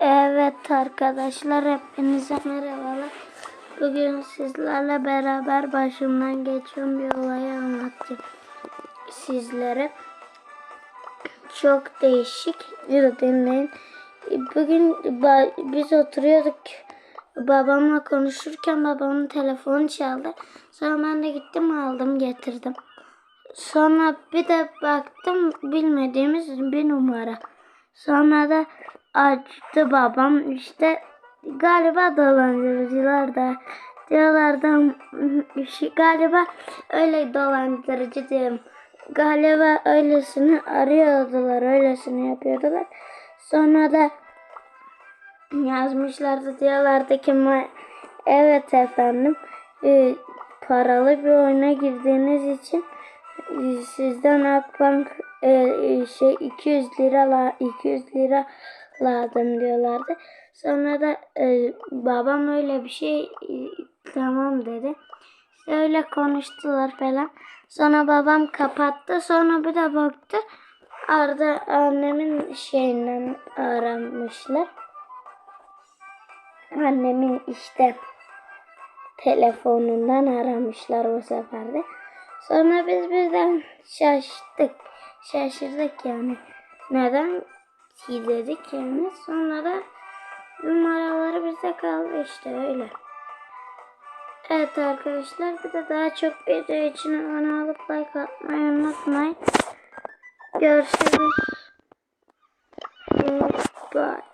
Evet arkadaşlar hepinize merhabalar. Bugün sizlerle beraber başımdan geçen bir olayı anlatacağım sizlere. Çok değişik. Dinleyin. Bugün biz oturuyorduk. Babamla konuşurken babamın telefonu çaldı. Sonra ben de gittim aldım getirdim. Sonra bir de baktım bilmediğimiz bir numara. Sonra da açtı babam işte galiba dolandırıcılar da diyorlardı şey, galiba öyle dolandırıcı diyorum. Galiba öylesini arıyordular, öylesini yapıyordular. Sonra da yazmışlardı diyorlardı ki "Ma- evet efendim e, paralı bir oyuna girdiğiniz için e, sizden Akbank e, e, şey 200 lira la, 200 lira lazım diyorlardı. Sonra da e, babam öyle bir şey e, tamam dedi. İşte öyle konuştular falan. Sonra babam kapattı. Sonra bir de baktı. Arda annemin şeyinden aramışlar. Annemin işte telefonundan aramışlar o sefer de. Sonra biz birden şaştık. Şaşırdık yani. Neden ki dedik yani. Sonra da numaraları bize kaldı işte öyle. Evet arkadaşlar bir de daha çok video için abone olup like atmayı unutmayın. Görüşürüz. Bye.